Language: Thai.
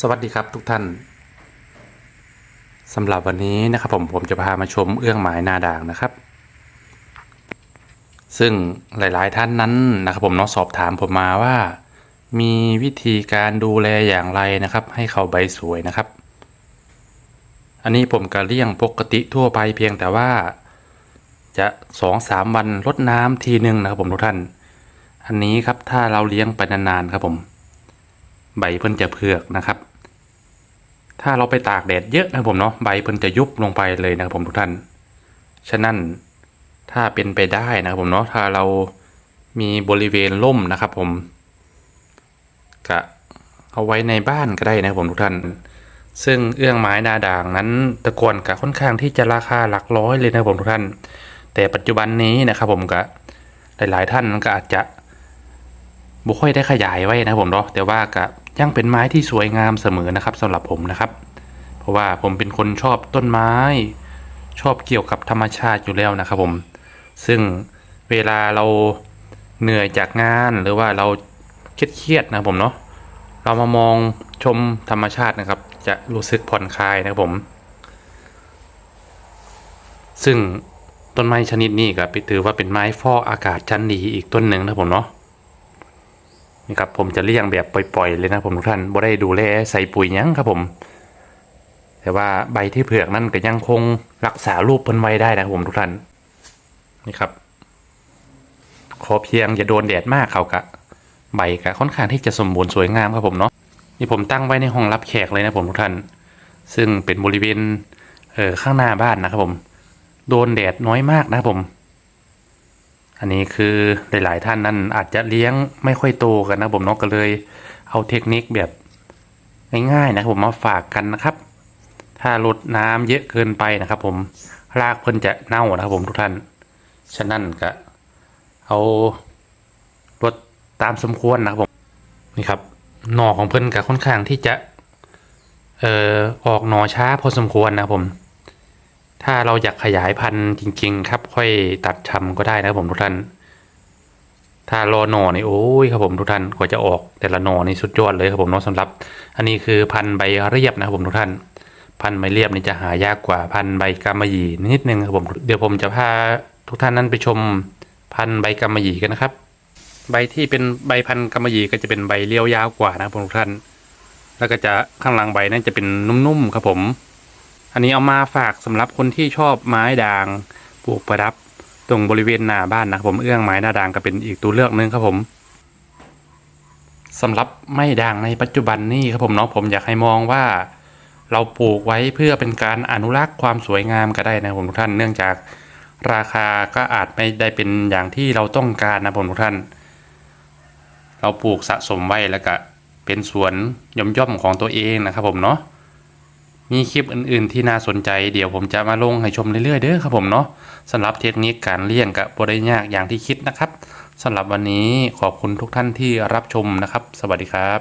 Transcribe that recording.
สวัสดีครับทุกท่านสำหรับวันนี้นะครับผมผมจะพามาชมเอื้องหมายนาด่างนะครับ ซึ่งหลายๆท่านนั้นนะครับผมเนาะสอบถามผมมาว่า มีวิธีการดูแลอย่างไรนะครับ ให้เขาใบสวยนะครับ อันนี้ผมก็เลี้ยงปกติทั่วไปเพียงแต่ว่า จะสองสามวันรดน้ำทีหนึ่งนะครับผมทุกท่าน อันนี้ครับถ้าเราเลี้ยงไปนานๆครับผมใบเพิ่นจะเผือกนะครับ ถ้าเราไปตากแดดเยอะนะผมเนาะใบเพิ่นจะยุบลงไปเลยนะครับผมทุกท่าน ฉะนั้นถ้าเป็นไปได้นะครับผมเนาะถ้าเรามีบริเวณร่มนะครับผมกะเอาไว้ในบ้านก็ได้นะครับผมทุกท่าน ซึ่งเอื้องไม้นาด่างนั้นตะกอนกะค่อนข้างที่จะราคาหลักร้อยเลยนะครับผมทุกท่าน แต่ปัจจุบันนี้นะครับผมกะหลาย ๆ ท่านก็อาจจะ บุค่อยได้ขยายไว้นะครับผมเนาะแต่ว่าก็ยังเป็นไม้ที่สวยงามเสมอนะครับสำหรับผมนะครับ เพราะว่าผมเป็นคนชอบต้นไม้ ชอบเกี่ยวกับธรรมชาติอยู่แล้วนะครับผม ซึ่งเวลาเราเหนื่อยจากงานหรือว่าเราเครียดๆนะผมเนาะเรามามองชมธรรมชาตินะครับ จะรู้สึกผ่อนคลายนะครับผม ซึ่งต้นไม้ชนิดนี้ก็ถือว่าเป็นไม้ฟอกอากาศชั้นดีอีกต้นหนึ่งนะผมเนาะ นี่ครับผมจะเลี้ยงแบบปล่อยๆเลยนะผมทุกท่านบ่ได้ดูแลใส่ปุ๋ยยังครับผม แต่ว่าใบที่เผือกนั่นก็ยังคงรักษารูปเพิ่นไว้ได้นะครับผมทุกท่านนี่ครับขอเพียงอย่าโดนแดดมากเขากะใบกะค่อนข้างที่จะสมบูรณ์สวยงามครับผมเนาะนี่ผมตั้งไว้ในห้องรับแขกเลยนะผมทุกท่าน ซึ่งเป็นบริเวณเออข้างหน้าบ้านนะครับผม โดนแดดน้อยมากนะครับผม อันนี้คือหลายๆท่านนั้นอาจจะเลี้ยงไม่ค่อยโตกันนะผมเนาะก็เลย เอาเทคนิคแบบง่ายๆนะครับผมมาฝากกันนะครับ ถ้าลดน้ำเยอะเกินไปนะครับ ผมรากเพิ่นจะเน่านะครับผมทุกท่าน ฉะนั้นก็เอาลดตามสมควรนะครับผมนี่ครับหน่อของเพิ่นก็ค่อนข้างที่จะเอ่อออกหน่อช้าพอสมควรนะครับผม ถ้าเราอยากขยายพันธุ์จริง ๆ ครับ ค่อยตัดชำก็ได้นะครับผมทุกท่าน ถ้ารอหน่อนี่โอ้ยครับผมทุกท่านกว่าจะออกแต่ละหน่อนี่สุดยอดเลยครับผมเนาะสำหรับ อันนี้คือพันธุ์ใบเรียบนะครับผมทุกท่าน พันธุ์ใบเรียบนี่จะหายากกว่าพันธุ์ใบกำมะหยี่นิดนึงครับผมเดี๋ยวผมจะพาทุกท่านนั้นไปชมพันธุ์ใบกำมะหยี่กันนะครับ ใบที่เป็นใบพันธุ์กำมะหยี่ก็จะเป็นใบเลี้ยวยาวกว่านะครับผมทุกท่าน แล้วก็จะข้างหลังใบนั้นจะเป็นนุ่มๆครับผม อันนี้เอามาฝากสำหรับคนที่ชอบไม้ด่างปลูกประดับตรงบริเวณหน้าบ้านนะครับผมเอื้องไม้หน้าด่างก็เป็นอีกตัวเลือกหนึ่งครับผมสำหรับไม้ด่างในปัจจุบันนี้ครับผมเนาะผมอยากให้มองว่า เราปลูกไว้เพื่อเป็นการอนุรักษ์ความสวยงามก็ได้นะผมทุกท่านเนื่องจากราคาก็อาจไม่ได้เป็นอย่างที่เราต้องการนะผมทุกท่าน เราปลูกสะสมไว้แล้วก็เป็นสวนย่อมๆของตัวเองนะครับผมเนาะ มีคลิปอื่นๆที่น่าสนใจเดี๋ยวผมจะมาลงให้ชมเรื่อยๆเด้อครับผมเนาะสำหรับเทคนิคการเลี้ยงกับบริยากอย่างที่คิดนะครับสำหรับวันนี้ขอบคุณทุกท่านที่รับชมนะครับ สวัสดีครับ